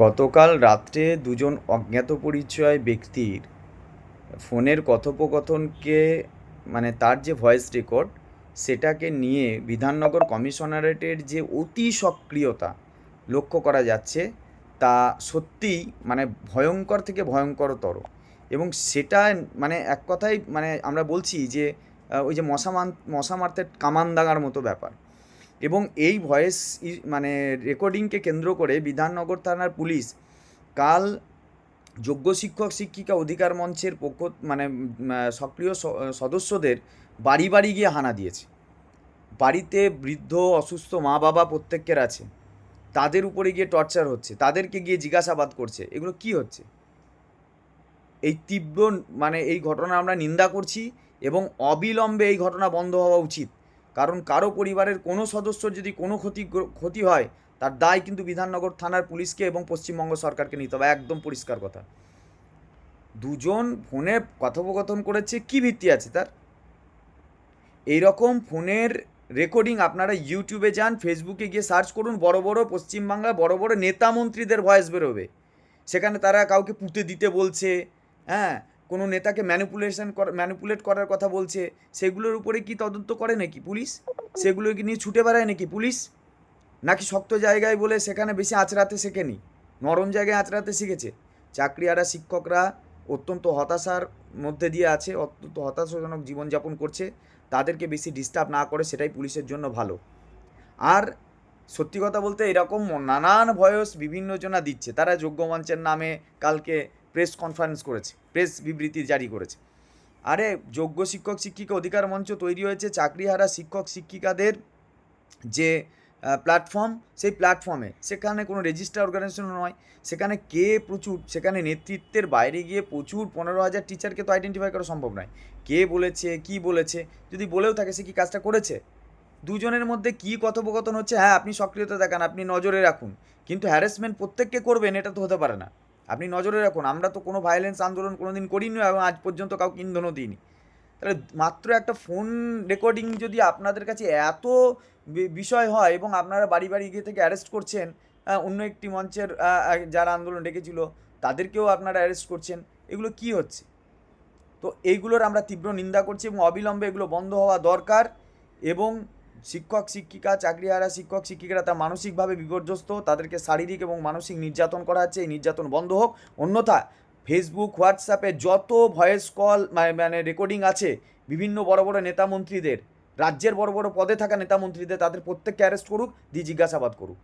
গতকাল রাত্রে দুজন অজ্ঞাত পরিচয় ব্যক্তির ফোনের কথোপকথনকে মানে তার যে ভয়েস রেকর্ড, সেটাকে নিয়ে বিধাননগর কমিশনারেটের যে অতি সক্রিয়তা লক্ষ্য করা যাচ্ছে, তা সত্যিই মানে ভয়ঙ্কর থেকে ভয়ঙ্করতর। এবং সেটা মানে এক কথাই মানে আমরা বলছি যে ওই যে মশা মান মশা মারতে কামান দাগার মতো ব্যাপার। এবং এই ভয়েস মানে রেকর্ডিংকে কেন্দ্র করে বিধাননগর থানার পুলিশ কাল যোগ্য শিক্ষক শিক্ষিকা অধিকার মঞ্চের পক্ষ মানে সক্রিয় সদস্যদের বাড়ি বাড়ি গিয়ে হানা দিয়েছে। বাড়িতে বৃদ্ধ, অসুস্থ মা বাবা প্রত্যেকের আছে। তাদের উপরে গিয়ে টর্চার হচ্ছে, তাদেরকে গিয়ে জিজ্ঞাসাবাদ করছে, এগুলো কি হচ্ছে? এই তীব্র মানে এই ঘটনা আমরা নিন্দা করছি এবং অবিলম্বে এই ঘটনা বন্ধ হওয়া উচিত। কারণ কারও পরিবারের কোনো সদস্যর যদি কোনো ক্ষতি ক্ষতি হয়, তার দায় কিন্তু বিধাননগর থানার পুলিশকে এবং পশ্চিমবঙ্গ সরকারকে নিতে হবে। একদম পরিষ্কার কথা। দুজন ফোনে কথোপকথন করেছে, কি ভিত্তি আছে তার? এইরকম ফোনের রেকর্ডিং আপনারা ইউটিউবে যান, ফেসবুকে গিয়ে সার্চ করুন, বড় বড় পশ্চিমবাংলা বড় বড় নেতা মন্ত্রীদের ভয়েস বেরোবে। সেখানে তারা কাউকে পুঁতে দিতে বলছে হ্যাঁ? কোনো নেতাকে ম্যানিপুলেশন ম্যানিপুলেট করার কথা বলছে, সেগুলোর উপরে কি তদন্ত করে নাকি পুলিশ? সেগুলো কি নিয়ে ছুটে বেড়ায় নাকি পুলিশ? নাকি শক্ত জায়গায় বলে সেখানে বেশি আঁচড়াতে শেখেনি? নরম জায়গায় আঁচড়াতে শিখেছে। চাকরিয়ারা শিক্ষকরা অত্যন্ত হতাশার মধ্যে দিয়ে আছে, অত্যন্ত হতাশাজনক জীবনযাপন করছে। তাদেরকে বেশি ডিস্টার্ব না করে সেটাই পুলিশের জন্য ভালো। আর সত্যি কথা বলতে এরকম নানান ভয়েস বিভিন্ন জনা দিচ্ছে। তারা যোগ্য মঞ্চের নামে কালকে প্রেস কনফারেন্স করেছে। প্রেস বিবৃতি জারি করেছে। আরে, যোগ্য শিক্ষক শিক্ষিকা অধিকার মঞ্চ তৈরি হয়েছে চাকরিহারা শিক্ষক শিক্ষিকাদের যে প্ল্যাটফর্ম সেই প্ল্যাটফর্মে সেখানে কোনো রেজিস্টার অর্গানাইজেশন নয়। সেখানে কে প্রচুর, সেখানে নেতৃত্বের বাইরে গিয়ে প্রচুর পনেরো হাজার টিচারকে তো আইডেন্টিফাই করা সম্ভব নয়। কে বলেছে, কি বলেছে, যদি বলেও থাকে সে কি কাজটা করেছে? দুজনের মধ্যে কি কথোপকথন হচ্ছে? হ্যাঁ আপনি সক্রিয়তা দেখান, আপনি নজরে রাখুন। কিন্তু হ্যারাসমেন্ট প্রত্যেককে করবেন, এটা তো হতে পারে না। আপনি নজরে রাখুন, আমরা তো কোনো ভায়োলেন্স আন্দোলন কোনো দিন করিনি এবং আজ পর্যন্ত কাউকে ইন্ধনও দিইনি। তাহলে মাত্র একটা ফোন রেকর্ডিং যদি আপনাদের কাছে এত বিষয় হয় এবং আপনারা বাড়ি বাড়ি গিয়ে থেকে অ্যারেস্ট করছেন অন্য একটি মঞ্চের যারা আন্দোলন ডেকেছিল, তাদেরকেও আপনারা অ্যারেস্ট করছেন, এগুলো কি হচ্ছে? তো এইগুলোর আমরা তীব্র নিন্দা করছি এবং অবিলম্বে এগুলো বন্ধ হওয়া দরকার এবং শিক্ষক, শিক্ষিকা, চাকরিহারা, শিক্ষক, শিক্ষিকারা তা মানসিকভাবে বিপর্যস্ত, তাদেরকে শারীরিক এবং মানসিক নির্যাতন করা হচ্ছে, এই নির্যাতন বন্ধ হোক। অন্যথা ফেসবুক হোয়াটসঅ্যাপে যত ভয়েস কল মানে রেকর্ডিং আছে, বিভিন্ন বড় বড় নেতা মন্ত্রীদের রাজ্যের বড় বড় পদে থাকা নেতা মন্ত্রীদের তাদের প্রত্যেককে অ্যারেস্ট করুক, দিয়ে জিজ্ঞাসাবাদ করুক।